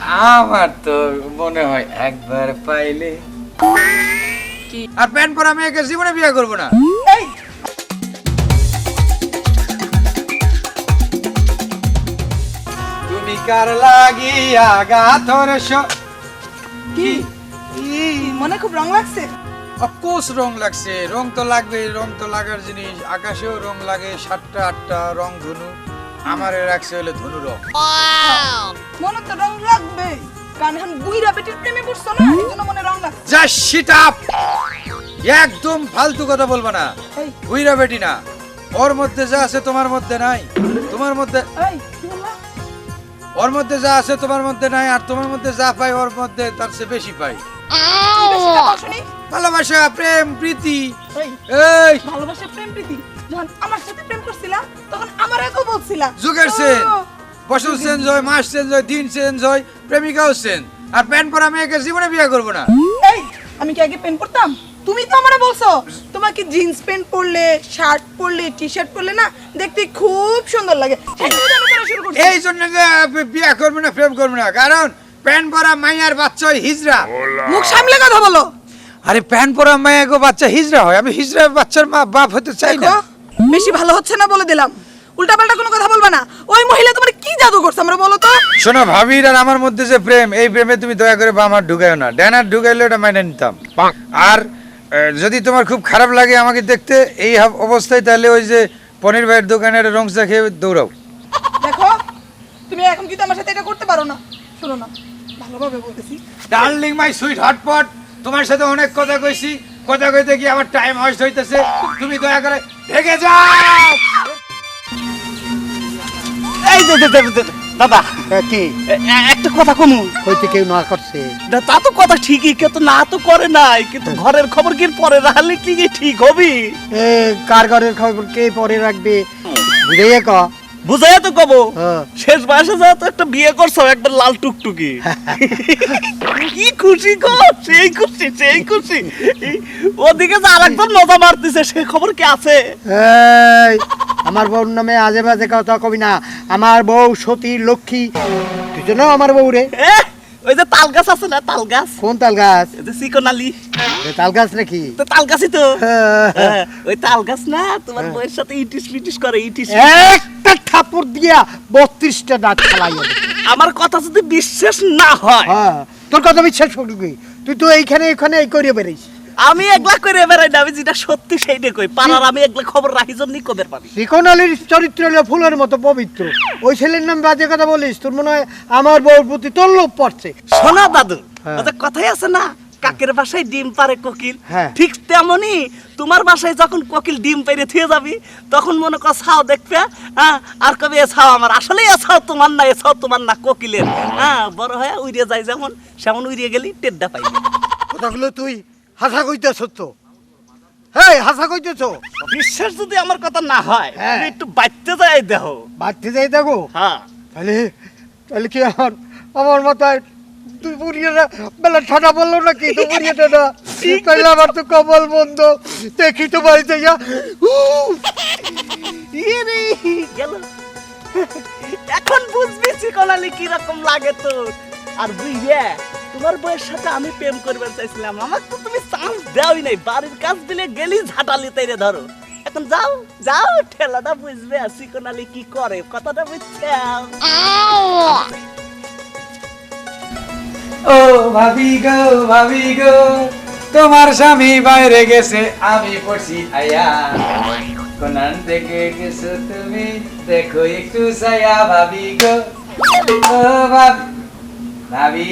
আমার তো মনে হয় একবার পাইলে। আর প্যান্ট পরা মেয়েকে জীবনে বিয়ে করব না। তুমি কার লাগিয়া গাথর কি? কি? মনে খুব রং লাগছে। অফকোর্স রং লাগছে। রং তো লাগবে রং তো লাগার জিনিস। আকাশেও রং লাগে সাতটা আটটা রং ধনু। আমার রাখছে হলে ধনু রং। মনে তো রং লাগবে। কারণ এখন বুইরা বেটির প্রেমে পড়ছো না এই জন্য মনে রং লাগছে। যা শিট আপ একদম ফালতু কথা বলবা না। এই। বুইরা বেটি না। ওর মধ্যে যা আছে তোমার মধ্যে নাই। তোমার মধ্যে এই কি বললা? ওর মধ্যে যা আছে তোমার মধ্যে নাই আর তোমার মধ্যে যা পাই ওর মধ্যে তার চেয়ে বেশি পাই। তুমি বেশি কথা শুনি ভালোবাসা প্রেম প্রীতি। এই এই। ভালোবাসা প্রেম প্রীতি। যখন আমার সাথে প্রেম করছিলা তখন আমার এত বলছিলা। যুগের সেন। বছর চেঞ্জ হয় মাস চেঞ্জ হয় দিন চেঞ্জ হয় প্রেমিকাও চেঞ্জ। আর প্যান্ট পরা মেয়েকে জীবনে বিয়ে করব না। এই আমি কি আগে প্যান্ট পরতাম? তুমি তো আমারে বলছো তোমাকে জিন্স প্যান্ট পরলে শার্ট পরলে টি শার্ট পরলে না দেখতে খুব সুন্দর লাগে। এই জন্য যে বিয়ে করবে না প্রেম করবে না। কারণ প্যান্ট পরা মাইয়ার বাচ্চা হয় হিজড়া। মুখ সামলে কথা বলো। আরে প্যান্ট পরা মাইয়াগো বাচ্চা হিজড়া হয়। আমি হিজড়া বাচ্চার মা বাপ হতে চাই না। বেশি ভালো হচ্ছে না বলে দিলাম। উল্টাপাল্টা কোনো কথা বলবা না। ওই মহিলা তোমার কি জাদু করছে আমরা বলো তো? শোনো ভাবির আর আমার মধ্যে যে প্রেম এই প্রেমে তুমি দয়া করে বা আমার ঢুকাইও না। ড্যানার ঢুকাইলে এটা মাইনে নিতাম। আর যদি তোমার খুব খারাপ লাগে আমাকে দেখতে এই অবস্থায় তাহলে ওই যে পনির ভাইয়ের দোকানের রংসা খেয়ে দৌড়াও। দেখো তুমি এখন কিন্তু আমার সাথে এটা করতে পারো না। শোনো না ভালোভাবে বলতেছি। ডার্লিং মাই সুইট হটপট তোমার সাথে অনেক কথা কইছি। কথা কইতে কি আমার টাইম ওয়েস্ট হইতেছে। তুমি দয়া করে ঢেকে যাও! এই যে, যে, যে, যে, দাদা। হ্যাঁ, কি? এ- এ- একটা কথা কমু। হইতে কেউ না করছে। না, তা তো কথা ঠিকই কিন্তু না তো করে নাই। কিন্তু ঘরের খবর কি পরে রাখলে কি কি ঠিক হবি? এ কার ঘরের খবর কে পরে রাখবে? বুঝাইয়া ক। বুঝাই তো কব হ্যাঁ। শেষ বয়সে যা তো একটা বিয়ে করছ একটা লাল টুকটুকি। কি খুশি গো সেই খুশি সেই খুশি। এই, ওদিকে যে আরেকজন মজা মারতেছে সে খবর কি আছে? এই আমার বউর নামে আজে বাজে কথা কবি না। আমার বউ সতী লক্ষ্মী তুই তো আমার বউ রে। ওই যে তাল গাছ আছে না তাল গাছ কোন তাল গাছ যে চিকনালি। এ তাল গাছ নাকি? তো তাল গাছই তো। হ্যাঁ। হ্যাঁ, ওই তাল গাছ না তোমার বউয়ের সাথে ইটিস পিটিস করে ইটিস একটা থাপড় দিয়া বত্রিশটা দাঁত দে। আমার কথা যদি বিশ্বাস না হয়। হ্যাঁ তোর কথা বিশ্বাস করবি। তুই তো এইখানে এখানে এই করিয়ে বেরিস আমি একলা করে বেড়াই না আমি যেটা সত্যি সেইটা কই। পাড়ার আমি একলা খবর রাখি জন্যই কবের পারি ত্রিকোণ আলীর চরিত্র হলো ফুলের মতো পবিত্র। ওই ছেলের নাম বাজে কথা বলিস তোর মনে হয় আমার বউর প্রতি তোর লোভ পড়ছে। শোনা দাদু হ্যাঁ। ওদের কথাই আছে না কাকের বাসায় ডিম পারে কোকিল। হ্যাঁ। ঠিক তেমনি তোমার বাসায় যখন কোকিল ডিম পেরে থুয়ে যাবি তখন মনে কর ছাও দেখবে হ্যাঁ আর কবে এ ছাও আমার। আসলে এ ছাও তোমার না এ ছাও তোমার না কোকিলের। হ্যাঁ বড় হয়ে উড়িয়ে যায় যেমন সেমন উড়িয়ে গেলি টেড্ডা পাই কথাগুলো তুই হাসা কইতেছ তো? হ্যাঁ হাসা কইতেছ? বিশ্বাস যদি আমার কথা না হয় হ্যাঁ। তুমি একটু বাড়তে যাই দেহ বাড়তে যাই দেখো? হ্যাঁ। তাহলে তাহলে কি আমার আমার মাথায় তুই বুড়িয়ে না বেলা ঠান্ডা বলল নাকি? বুড়িয়ে না? তাহলে আমার তো কপাল বন্ধ। দেখি তো বাড়িতে যা। ইয়ে রে, গেল। এখন বুঝবি চিকনালি কীরকম লাগে তোর। আর বুঝবে তোমার বউয়ের সাথে আমি প্রেম করবার চাইছিলাম। আমার তো তুমি চান্স দেওই নাই, বাড়ির কাজ দিলে গেলি ঝাঁটালি তাইরে ধরো। এখন যাও যাও, ঠেলাটা বুঝবে আর চিকনালি কি করে, কথাটা বুঝছে ও ভাবি গো ভাবি গো, তোমার স্বামী বাইরে গেছে, আমি পড়ছি আয়া। কোনান থেকে গেছো তুমি, দেখো একটু সায়া ভাবি গো। ও ভাবি ভাবি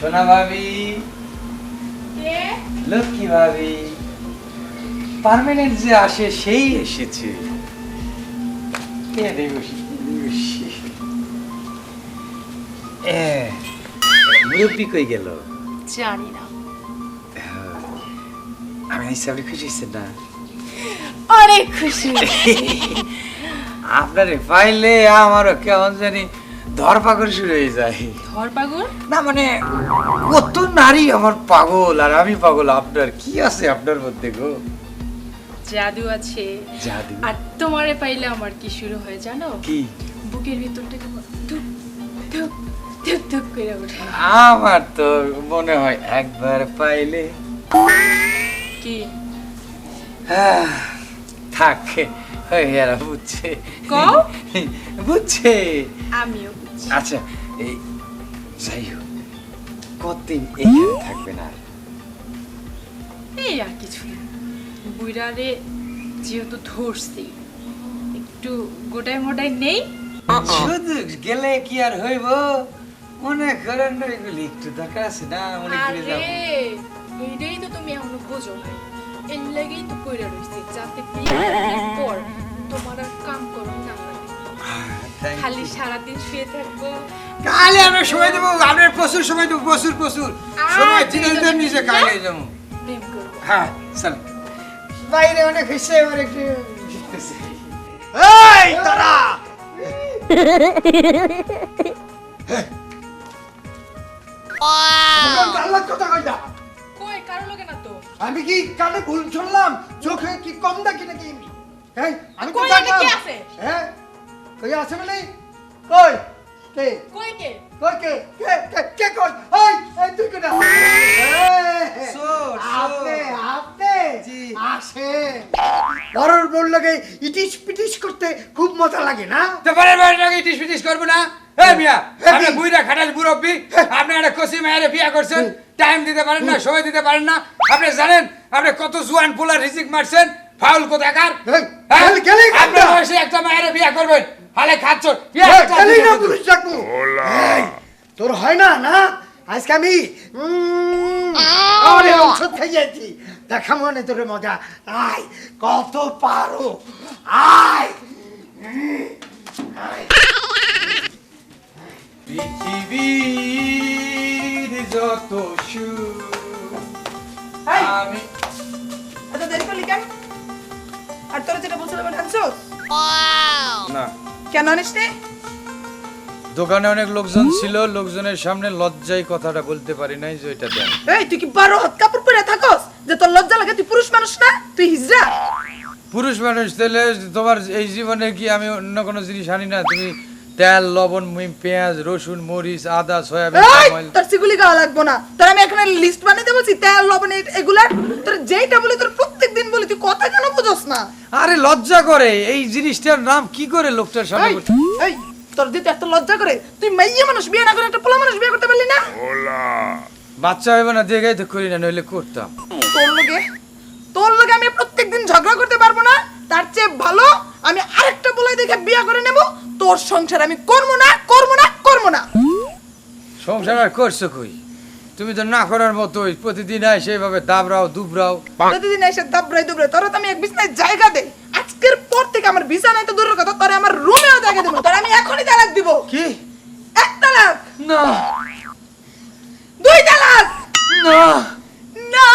সোনা ভাবি। লক্ষ্মী ভাবি। পার্মানেন্ট যে আসে সেই এসেছে। মুরব্বি কই গেল? জানি না। আমি আইসা খুশি হয়েছেন না? অনেক খুশি। আপনারে পাইলে আমারও কেমন জানি ধরপাকড় শুরু হয়ে যায়। ধরপাগল না মানে কত নারী আমার পাগল আর আমি পাগল আপনার কি আছে আপনার মধ্যে গো? জাদু আছে। জাদু। আর তোমারে পাইলে আমার কি শুরু হয় জানো? কি? বুকের ভিতরটা কেমন ধুপ ধুক করে ওঠে। আমার তো মনে হয় একবার পাইলে। কি? থাক হয়ে বুঝছে? বুঝছে। আমিও। আচ্ছা এই যাই হোক কতদিন এইখানে থাকবে না আর? এই আর কিছু না। বুইরারে যেহেতু ধরছি একটু গোটায় মোটায় নেই। শুধু গেলে কি আর হইব? মনে করেন এগুলি একটু দরকার আছে না মনে করে যাব এইটাই তো তুমি এখনও বোঝো এর লাগেই তো কইরা রইছে যাতে খালি সারাদিন শুয়ে থাকব। কালে আমরা সময় দেবো আমরা প্রচুর সময় দেবো প্রচুর প্রচুর। সময় নিজে কালে যাব। হ্যাঁ চল। বাইরে অনেক হয়েছে এবার একটু এই তারা আল্লাহ কথা কইতা কই কারও লোকে না তো? আমি কি কানে ভুল শুনলাম? চোখে কি কম দেখি নাকি? আমি আছে? হ্যাঁ কই আছে মানে? কই? কে? কই কে? কই কে? কে? কে? কে কই? এই এই তুই কেডা আপনি আপনি জি। আসে বড়র বল লাগে ইটিস পিটিস করতে খুব মজা লাগে না? তো পরের বার নাকি টিস পিটিস করব না? এ মিয়া আপনি বুইরা খাটাল মুরব্বী আপনি একটা কসি মায়ের বিয়া করছেন টাইম দিতে পারেন না সময় দিতে পারেন না। আপনি জানেন আপনি কত জুয়ান পোলা রিজিক মারছেন ফাউল কোথাকার? হ্যাঁ? আপনার বয়সে একটা মায়ের বিয়া করবেন হালে খাচ্ছ তোর হয় না না? আজকে আমি অনেক ঔষধ খাইয়েছি। দেখা মনে তোর মজা। আয় কত পারো। আয়। পৃথিবীর যত আমি এত দেরি করলি কেন? আর তোরা যেটা বলছিলাম না। কেন আনিসনি? দোকানে অনেক লোকজন ছিল লোকজনের সামনে লজ্জায় কথাটা বলতে পারি নাই যে এটা দেন। এই তুই কি বারো হাত কাপড় পরে থাকস? যে তোর লজ্জা লাগে তুই পুরুষ মানুষ না তুই হিজড়া পুরুষ মানুষ তাহলে তোমার এই জীবনে কি আমি অন্য কোনো জিনিস আনি না? তুমি তেল লবণ মিম, পেঁয়াজ রসুন মরিচ আদা সয়াবিন তোর সিগুলি গাওয়া লাগবো না। তোর আমি এখানে লিস্ট বানাইতে বলছি তেল লবণ এ- এগুলার তোর যেইটা বলি তোর প্রত্যেক দিন বলি তুই কথা কেন বুঝোস না? আরে লজ্জা করে এই জিনিসটার নাম কি করে লোকটার সামনে এই, তোর দিতে এত লজ্জা করে তুই মাইয়া মানুষ বিয়ে না করে একটা পোলা মানুষ বিয়ে করতে পারলি না? বাচ্চা হইব না দিয়ে তো করি না নইলে করতাম। তোর লগে তোর লগে আমি প্রত্যেকদিন ঝগড়া করতে পারব না তার চেয়ে ভালো আমি আরেকটা বলে দেখে বিয়ে করে নেব তোর সংসার আমি করব না করব না করব না। সংসার আর করছ কই? তুমি তো না করার মতোই প্রতিদিন আয় সেইভাবে দাবরাও দুবরাও প্রতিদিন এসে দাবড়াই দুবড়াই। তোরা তো আমি এক বিছনায় জায়গা দেই। আজকের পর থেকে আমার বিছানায় তো দূরের কথা তোরে আমার রুমেও জায়গা দেবো তোর আমি এখনই তালাক দিব। কি? এক তালাক। না। দুই তালাক। না। না।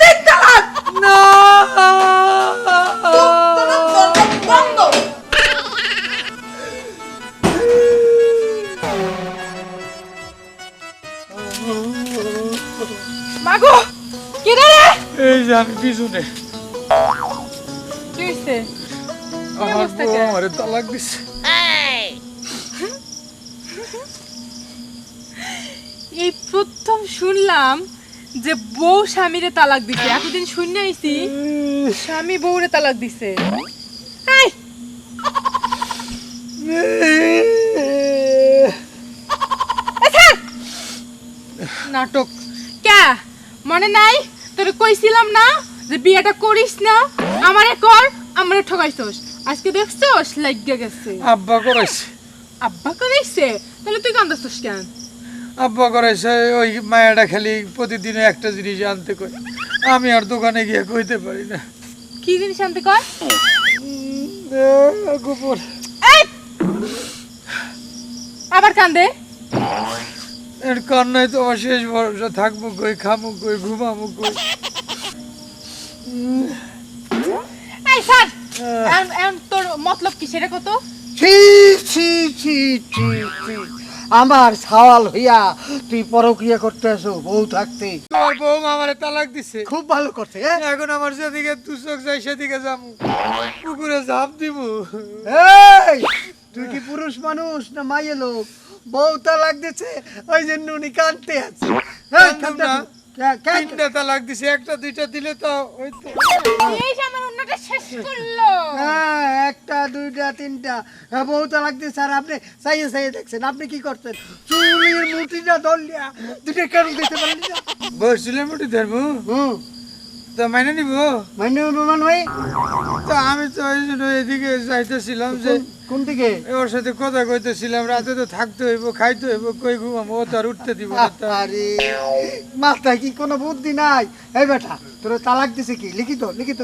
তিন তালাক। না। এই যে আমি পিছনে আমার বউ আমারে তালাক দিছে এই প্রথম শুনলাম যে বউ স্বামীরে তালাক দিছে এতদিন শুনে আইছি স্বামী বউরে তালাক দিছে নাটক কে মনে নাই তোরে কইছিলাম না যে বিয়েটা করিস না। আমারে কর আমারে ঠকাইছস। আজকে দেখছস লাগিয়ে গেছে। আব্বা করাইছে। আব্বা করাইছে? তাহলে তুই কান্দাছস কেন? আব্বা করাইছে ওই মায়াটা খালি প্রতিদিন একটা জিনিস আনতে কই আমি আর দোকানে গিয়ে কইতে পারি না। কি জিনিস আনতে কর আবার কান্দে? এর কান্নায় তো আমার শেষ ভরসা। থাকব কই খামু কই ঘুমামু কই। এই স্যার এখন এখন তোর মতলব কি সেটা কত ছি ছি ছি ছি ছি। আমার সওয়াল হইয়া তুই পরকিয়া করতে আসো বউ থাকতে। তোমার বউ আমারে তালাক দিছে। খুব ভালো করছে হ্যাঁ? এখন আমার যেদিকে চোখ যাই সেদিকে যাব পুকুরে ঝাঁপ দিব এই! তুই কি পুরুষ মানুষ না মাইয়ে লোক? বউতা লাগতেছে ওই জন্য উনি কাঁদতে আছে। তিনটা তালাক দিছে একটা দুইটা দিলে তো ওই তো এই যে আমার অন্যটা শেষ করল। হ্যাঁ একটা দুইটা তিনটা। হ্যাঁ, আর আপনি চাইয়ে চাইয়ে দেখছেন আপনি কি করতেন চুরির মুঠিটা ধরলিয়া দুটো কেন দিতে পারলি না উঠে ধরবো? হুম। তো মাইনে নিব? মানে বিমান ভাই তো আমি তো ওই জন্য এদিকে যাইতেছিলাম যে কোন- দিকে? ওর সাথে কথা কইতেছিলাম রাতে তো থাকতে হইব খাইতে হইব কই ঘুমাবো ও তো আর উঠতে দিব আরে মাথায় কি কোনো বুদ্ধি নাই? এই বেটা তোর তালাক দিছে কি? লিখিত লিখিত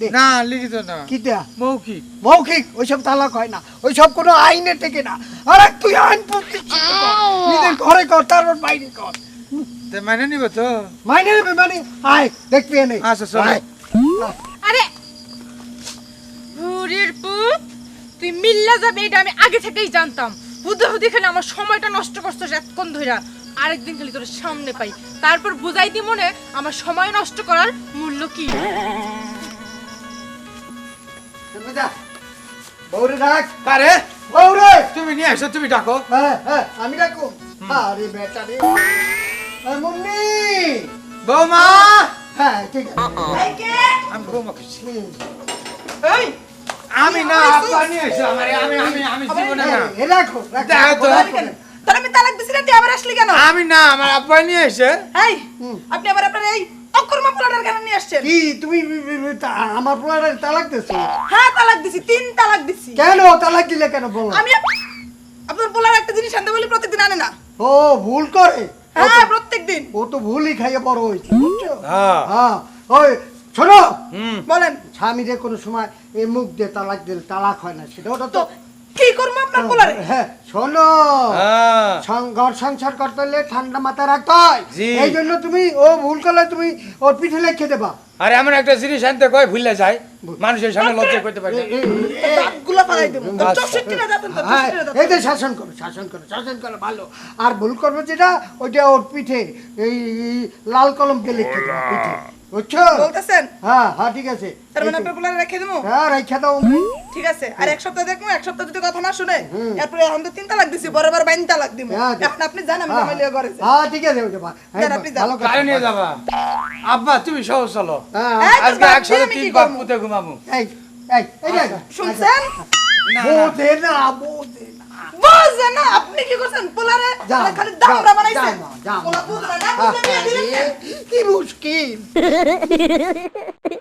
দে না লিখিত না। কি দেয়া মৌখিক। মৌখিক? ওইসব তালাক হয় না। ওইসব কোনো আইনে টেকে না। আরে তুই আইন পড়তে নিজের ঘরে কর তারপর বাইরে কর। তো মাইনে নিব তো? মাইনে নেবে মানে? আয় দেখবি এনে। আচ্ছা। আরে! হুরির পুত তুই মিল্লা যাবে এটা আমি আগে থেকেই জানতাম। হুদে হুদি খালি আমার সময়টা নষ্ট করছিস এতক্ষণ ধইরা। আরেকদিন খালি তোর সামনে পাই। তারপর বুঝাই দি মনে আমার সময় নষ্ট করার মূল্য কি? বউরে ডাক। আরে বউরে তুমি নিয়ে আসো তুমি ডাকো। হ্যাঁ হ্যাঁ আমি ডাকু। আরে বেটা রে। মুন্নি! বৌমা! হ্যাঁ ঠিক আছে। আমি বৌমা খুশি এই, আমি না আপা নিয়ে এসো আমার আমি আমি আমি জীবনে না। এই, রাখো রাখো। তোর আমি তালাক দিছি না তুই আবার আসলি কেন? আমি না আমার আব্বা নিয়ে এসে। এই আপনি আবার আপনার এই অকর্মা পোলাটার কেন নিয়ে আসছেন। কি তুমি আমার পোলারে তালাক দিছো? হ্যাঁ তালাক দিছি তিন তালাক দিছি। কেন তালাক দিলে কেন বলো? আমি আপনার পোলার একটা জিনিস আনতে বলি প্রত্যেকদিন আনে না। ও ভুল করে। হ্যাঁ তো- প্রত্যেক দিন ও তো ভুলই খাইয়ে বড় হয়েছে হ্যাঁ। হ্যাঁ ওই শোনো। বলেন স্বামীরে কোনো সময় এই মুখ দিয়ে তালাক দিলে তালাক হয় না সেটা ওটা তো কি করব আপনার পোলারে হ্যাঁ শোনো। হ্যাঁ। ঘর সংসার করতে হলে ঠান্ডা মাথায় রাখতে হয়। এই জন্য তুমি ও ভুল করলে তুমি ওর পিঠে লেখে দেবা। আরে এমন একটা জিনিস আনতে কয় ভুলে যায়। মানুষের সামনে লজ্জা করতে পারে হ্যাঁ এই যে শাসন করো শাসন করো শাসন করো ভালো। আর ভুল করব যেটা ওইটা ওর পিঠে এই এই লাল কলম দিয়ে লিখে দেবা পিঠে। বুঝছ? বলতেছেন? হ্যাঁ হ্যাঁ ঠিক আছে। তার মানে আপনার পোলারে রেখে দেবো? হ্যাঁ রেখে দাও। ঠিক আছে আর এক সপ্তাহ দেখব এক সপ্তাহ যদি কথা না শুনে এরপরে এখন তো তিন তালাক দিছি বরাবর বাইন তালাক দিব। এখন আপনি জান আমি ঘরে ঠিক আছে ওইটা ভা- আপনি ভালো কথা। নিয়ে যাবা? আব্বা তুমি সহজ চলো। হ্যাঁ। আজকে একসাথে তিন এই এই এই শুনছেন? না। না। বুঝে না আপনি কি করছেন? পোলারে? খালি যাও, বানাইছেন। পোলা না কি মুশকিল।